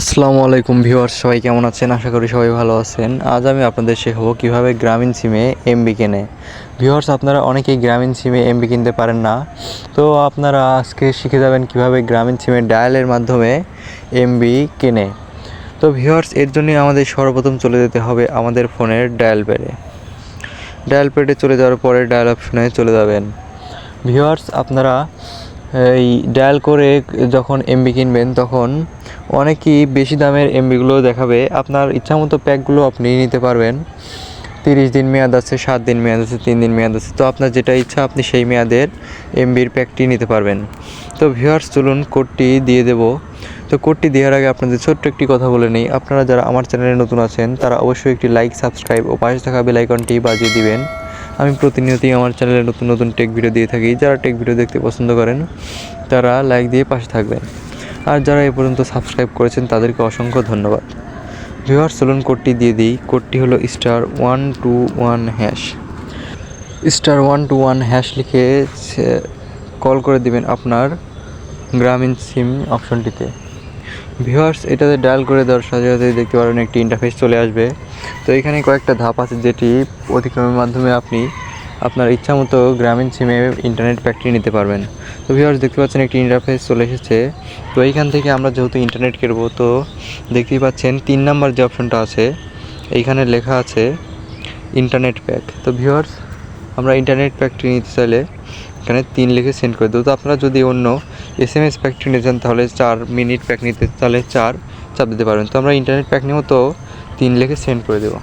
আসসালামু আলাইকুম ভিউয়ার্স, সবাই কেমন আছেন? আশা করি সবাই ভালো আছেন। আজ আমি আপনাদের শেখাবো কীভাবে গ্রামীণ সিমে এমবি কেনে। ভিউয়ার্স, আপনারা অনেকেই গ্রামীণ সিমে এমবি কিনতে পারেন না। তো আপনারা আজকে শিখে যাবেন কীভাবে গ্রামীণ সিমে ডায়ালের মাধ্যমে এমবি কেনে। তো ভিউয়ার্স, এর জন্যই আমাদের সর্বপ্রথম চলে যেতে হবে আমাদের ফোনের ডায়াল প্যাডে। ডায়াল প্যাডে চলে যাওয়ার পরে ডায়াল অপশনে চলে যাবেন। ভিউয়ার্স, আপনারা এই ডায়াল করে যখন এমবি কিনবেন, তখন অনেকই বেশি দামের এমবিগুলো দেখাবে। আপনার ইচ্ছামতো প্যাকগুলো আপনি নিতে পারবেন। তিরিশ দিন মেয়াদ আছে, সাত দিন মেয়াদ আছে, তিন দিন মেয়াদ আছে। তো আপনার যেটা ইচ্ছা, আপনি সেই মেয়াদের এমবির প্যাকটি নিতে পারবেন। তো ভিউয়ার্স, চলুন কোডটি দিয়ে দেব। তো কোডটি দেওয়ার আগে আপনাদের ছোট্ট একটি কথা বলে নিই। আপনারা যারা আমার চ্যানেলে নতুন আছেন, তারা অবশ্যই একটি লাইক, সাবস্ক্রাইব ও পাশে থাকা বেল আইকনটি বাজিয়ে দিবেন। আমি প্রতিনিয়তই আমার চ্যানেলে নতুন নতুন টেক ভিডিও দিয়ে থাকি। যারা টেক ভিডিও দেখতে পছন্দ করেন, তারা লাইক দিয়ে পাশে থাকবেন। আর যারা এ পর্যন্ত সাবস্ক্রাইব করেছেন, তাদেরকে অসংখ্য ধন্যবাদ। ভিউয়ার চলুন কোডটি দিয়ে দিই। কোডটি হলো star one two one hash star one two one hash লিখে কল করে দিবেন আপনার গ্রামীণ সিম অপশনটিতে। ভিউয়ার্স এটাতে ডায়াল করে দেওয়ার সাথে সাথে দেখতে পারেন একটি ইন্টারফেস চলে আসবে। তো এখানে কয়েকটা ধাপ আছে যেটি অতিক্রমের মাধ্যমে আপনি আপনার ইচ্ছা মতো গ্রামীণ সিমে ইন্টারনেট প্যাকটি নিতে পারবেন। তো ভিউয়ার্স দেখতে পাচ্ছেন একটি ইন্টারফেস চলে এসেছে। তো এইখান থেকে আমরা যেহেতু ইন্টারনেট কেটবো তো দেখতেই পাচ্ছেন তিন নাম্বার যে অপশনটা আছে, এইখানে লেখা আছে ইন্টারনেট প্যাক তো ভিউয়ার্স আমরা ইন্টারনেট প্যাকটি নিতে চাইলে এখানে তিন লিখে সেন্ড করে দেবো। তো আপনারা যদি অন্য এস এম এস প্যাকটি নিতে চান, তাহলে চার মিনিট প্যাক নিতে, তাহলে চার চাপ দিতে পারবেন। তো আমরা ইন্টারনেট প্যাক নেব, তো তিন লিখে সেন্ড করে দেবো।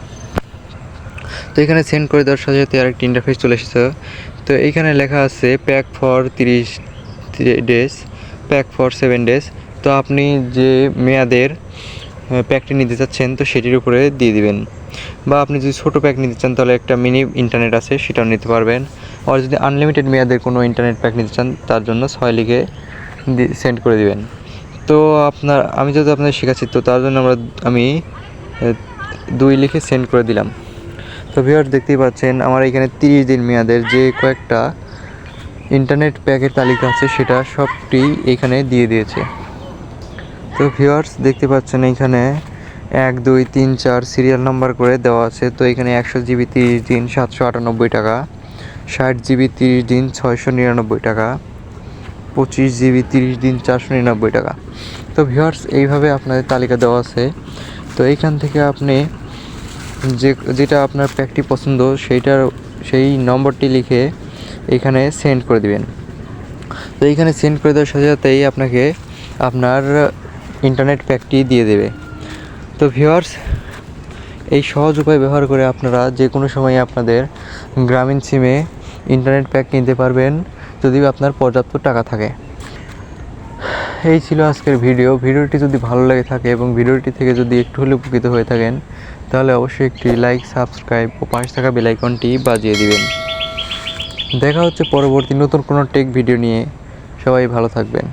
তো এখানে সেন্ড করে দেওয়ার সাথে সাথে আরেকটি ইন্টারফেস চলে এসেছে। তো এইখানে লেখা আছে প্যাক ফর তিরিশ days pack for seven days তো আপনি যে মেয়াদের প্যাকটি নিতে চাচ্ছেন, তো সেটির উপরে দিয়ে দিবেন। বা আপনি যদি ছোটো প্যাক নিতে চান, তাহলে একটা মিনি ইন্টারনেট আছে, সেটাও নিতে পারবেন। আর যদি আনলিমিটেড মেয়াদের কোনো ইন্টারনেট প্যাক নিতে চান, তার জন্য ছয় লিখে সেন্ড করে দিবেন। তো আপনার, আমি যদি আপনাদের শেখাচ্ছি, তো তার জন্য আমরা, আমি দুই লিখে সেন্ড করে দিলাম। তো ভিউয়ার্স দেখতেই পাচ্ছেন, আমার এখানে তিরিশ দিন মেয়াদের যে কয়েকটা ইন্টারনেট প্যাকের তালিকা আছে, সেটা সবটি এখানে দিয়ে দিয়েছে। তো ভিউয়ার্স দেখতে পাচ্ছেন, এখানে এক, দুই, তিন, চার সিরিয়াল নাম্বার করে দেওয়া আছে। তো এখানে একশো জিবি তিরিশ দিন, সাতশো আটানব্বই টাকা। ষাট জিবি তিরিশ দিন, ছয়শো নিরানব্বই টাকা। পঁচিশ জিবি তিরিশ দিন, চারশো নিরানব্বই টাকা। তো ভিউয়ার্স এইভাবে আপনাদের তালিকা দেওয়া আছে। তো এইখান থেকে আপনি যে, যেটা আপনার প্যাকটি পছন্দ, সেইটার, সেই নম্বরটি লিখে এখানে সেন্ড করে দিবেন। তো এইখানে সেন্ড করে দেওয়ার সাথে সাথেই আপনাকে আপনার ইন্টারনেট প্যাকটি দিয়ে দেবে। তো ভিউয়ার্স এই সহজ উপায় ব্যবহার করে আপনারা যে কোনো সময় আপনাদের গ্রামীণ সিমে ইন্টারনেট প্যাক কিনতে পারবেন যদি আপনার পর্যাপ্ত টাকা থাকে। এই ছিল আজকের ভিডিও। ভিডিওটি যদি ভালো লাগে থাকে এবং ভিডিওটি থেকে যদি একটু হলে উপকৃত হয়ে থাকেন, তাহলে অবশ্যই একটি লাইক সাবস্ক্রাইব ও পাশে থাকা বেলাইকনটি বাজিয়ে দিবেন। দেখা হচ্ছে পরবর্তী নতুন কোনো টেক ভিডিও নিয়ে। সবাই ভালো থাকবেন।